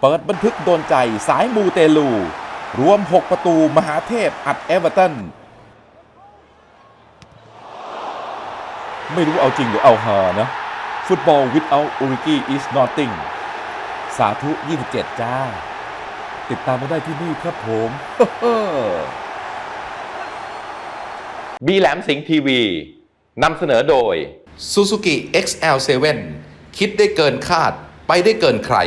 เปิดบันทึกโดนใจสายมูเตลู รวม 6 ประตูมหาเทพอัดเอเวอร์ตันไม่รู้เอาจริงหรือเอาหานะ ฟุตบอล without Origi is nothing สาธุ 27 จ้า ติดตามมาได้ที่นี่ครับผมบีแหลมสิงห์ทีวีนำเสนอโดย Suzuki XL7 คิดได้เกินคาดไปได้เกินใคร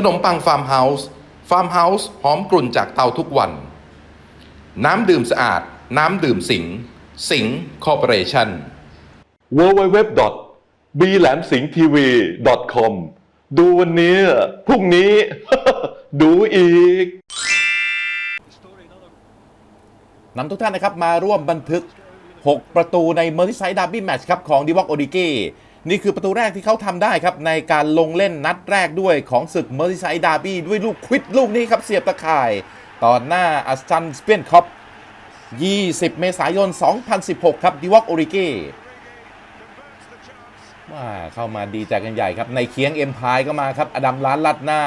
ขนมปังฟาร์มเฮาส์ฟาร์มเฮาส์หอมกลุ่นจากเตาทุกวัน น้ำดื่มสะอาด น้ำดื่มสิง สิงคอร์ปอเรชั่น w w w b l a m s i n g t v com ดูวันนี้ พรุ่งนี้ ดูอีกนำทุกท่านนะครับมาร่วมบันทึก 6 ประตูในเมอร์ s ไซด์ดาร์บี้แมตช์ครับของดิวอกโอดิกี นี่คือประตูแรกที่เขาทำได้ครับ ในการลงเล่นนัดแรกด้วยของศึกเมอร์ s ไซด์ดาร์บี้ด้วยลูกควิดลูกนี้ครับ เสียบตะข่าย ต่อหน้าอัสตันสเปียนคอป20 เมษายน 2016 ครับดิวอกโอดิกีว่าเข้ามาดีใจกันใหญ่ครับ ในเคียงเอ็มพายก็มาครับอดัมล้านลัดหน้า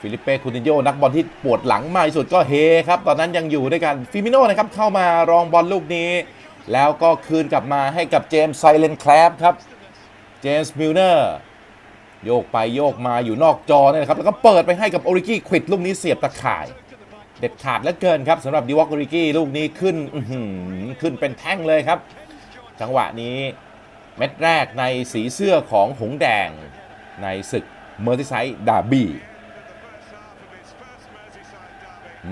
ฟิลิปเป้คูตินโยนักบอลที่ปวดหลังมากที่สุดก็เฮครับ ตอนนั้นยังอยู่ด้วยกันฟิมิโน่นะครับเข้ามารองบอลลูกนี้ แล้วก็คืนกลับมาให้กับเจมส์ไซเลนแคลบครับ เจมส์มิลเนอร์โยกไปโยกมาอยู่นอกจอเนี่ยนะครับ แล้วก็เปิดไปให้กับโอริกี้ควิดลูกนี้เสียบตะข่าย เด็ดขาดเหลือเกินครับสำหรับดิวอกโอริกี้ลูกนี้ขึ้นขึ้นเป็นแท่งเลยครับ จังหวะนี้เม็ดแรกในสีเสื้อของหงแดงในศึกเมอร์ติไซด์ดาร์บี้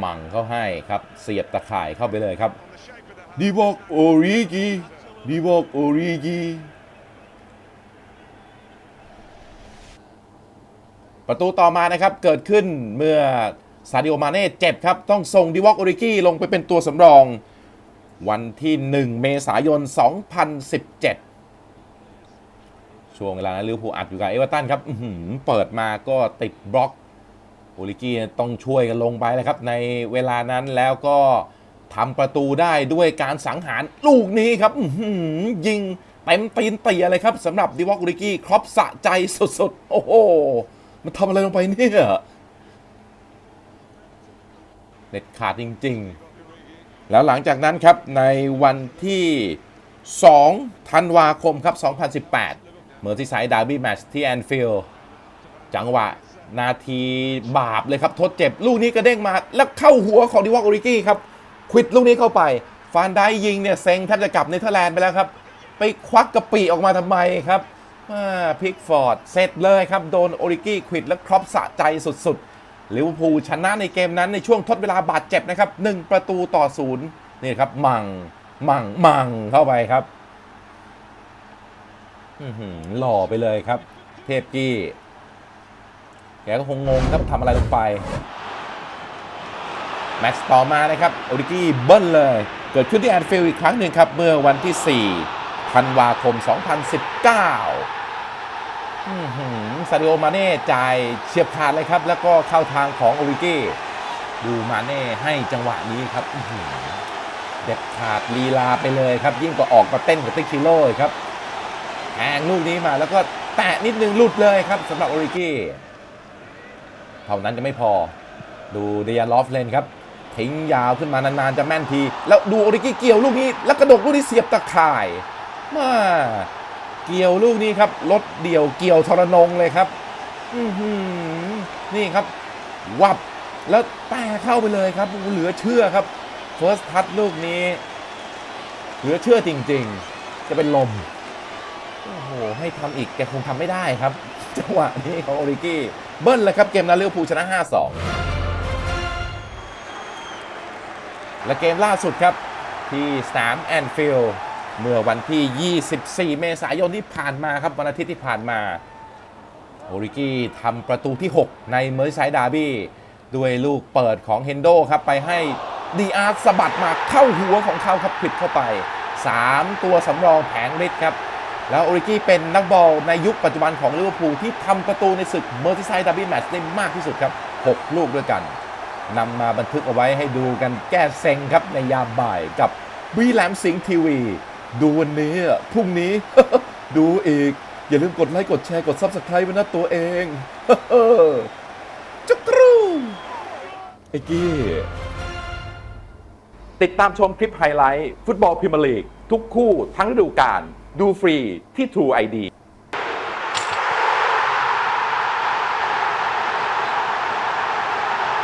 มั่งเข้าให้ครับ เสียบตะข่ายเข้าไปเลยครับ ดีบอกโอริกีดีบอกโอริกีประตูต่อมานะครับ เกิดขึ้นเมื่อซาดิโอมาเน่เจ็บครับ ต้องส่งดิวอกโอริกี้ลงไปเป็นตัวสำรอง วันที่ 1 เมษายน 2017 ช่วงเวลานั้นลิเวอร์พูลอัดอยู่กับเอเวอร์ตันครับเปิดมาก็ติดบล็อกโอลิกี้ต้องช่วยกันลงไปเลยครับ ในเวลานั้นแล้วก็ ทำประตูได้ด้วยการสังหารลูกนี้ครับยิงเต็มตีนเตียเลยครับสำหรับดิวอกโอลิกี้ครบสะใจสุดๆ โอ้โห มันทำอะไรลงไปเนี่ยเด็ดขาดจริงๆ แล้วหลังจากนั้นครับในวันที่ 2 ธันวาคมครับ 2018 เมอร์ที่ไซด์ดาร์บี้แมตช์ที่แอนฟิลด์จังหวะนาทีบาปเลยครับ ทดเจ็บ ลูกนี้กระเด้งมาแล้วเข้าหัวของดิวอกริกี้ครับ วิดลูกนี้เข้าไป ฟานได้ยิงเนี่ยเซ็งแทบจะกลับเนเธอร์แลนด์ไปแล้วครับ ไปควักกระปีออกมาทำไมครับพิกฟอร์ดเสร็จเลยครับ โดนโอริกี้ควิดแล้วครอปสะใจสุดๆลิเวอร์พูลชนะในเกมนั้นในช่วงทดเวลาบาดเจ็บนะครับ1ประตูต่อศูนย์นี่ครับ มัง มัง มังเข้าไปครับอื้อหือหล่อไปเลยครับ เทพกี้ แกก็คงงงครับทำอะไรลงไป แมตช์ต่อมานะครับโอริกี้เบิ้ลเลย เกิดขึ้นที่แอนฟิลด์อีกครั้งหนึ่งครับ เมื่อวันที่ 4 ธันวาคม 2019ซาดิโอมาเน่จ่ายเฉียบขาดเลยครับ แล้วก็เข้าทางของโอริกี้ดูมาเน่ให้จังหวะนี้ครับเด็ดขาดลีลาไปเลยครับ ยิ่งกว่าออกมาเต้นกับติ๊กชิโร่ครับแทงลูกนี้มาแล้วก็แตะนิดนึงหลุดเลยครับสำหรับโอริกี้เท่านั้นจะไม่พอดูเดียลอฟเลนครับ ทิ้งยาวขึ้นมานานๆจะแม่นที แล้วดูโอริกี้เกี่ยวลูกนี้ แล้วกระดกลูกนี้เสียบตะข่ายมาเกี่ยวลูกนี้ครับรถเดี่ยวเกี่ยวทรนงเลยครับอืนี่ครับ วับแล้วแต่เข้าไปเลยครับ เหลือเชื่อครับเฟิร์สทัชลูกนี้ เหลือเชื่อจริง ๆ จะเป็นลมโอ้โหให้ทำอีกแกคงทำไม่ได้ครับจังหวะนี้ของโอริกี้เบิ้ลเลยครับเกมนั้นลิเวอร์พูชนะ 5-2 และเกมล่าสุดครับ ที่สนามแอนฟิลด์เมื่อวันที่ 24 เมษายนที่ผ่านมาครับวันอาทิตย์ที่ผ่านมาโอริกี้ทำประตูที่ 6 ในเมอร์ไซด์ดาร์บี้ด้วยลูกเปิดของเฮนโดครับ ไปให้ดีอาร์สะบัดมาเข้าหัวของเขาครับผิดเข้าไป 3 ตัวสำรองแผงฤทธิ์ครับ แล้วโอริกี้เป็นนักบอลในยุคปัจจุบันของลิเวอร์พูลที่ทำประตูในศึกเมอร์ไซด์ดาร์บี้แมตช์ได้มากที่สุดครับ 6 ลูกด้วยกัน นำมาบันทึกเอาไว้ให้ดูกันแก้เซ็งครับในยามบ่ายกับบีแลมสิงห์ทีวี ดูวันนี้พรุ่งนี้ ดูอีก อย่าลืมกดไลค์กดแชร์กด Subscribe ไว้นะตัวเองจุกรูไอ้กี้ติดตามชมคลิปไฮไลท์ ฟุตบอลพรีเมียร์ลีก ทุกคู่ทั้งฤดูกาลดูฟรีที่ True ID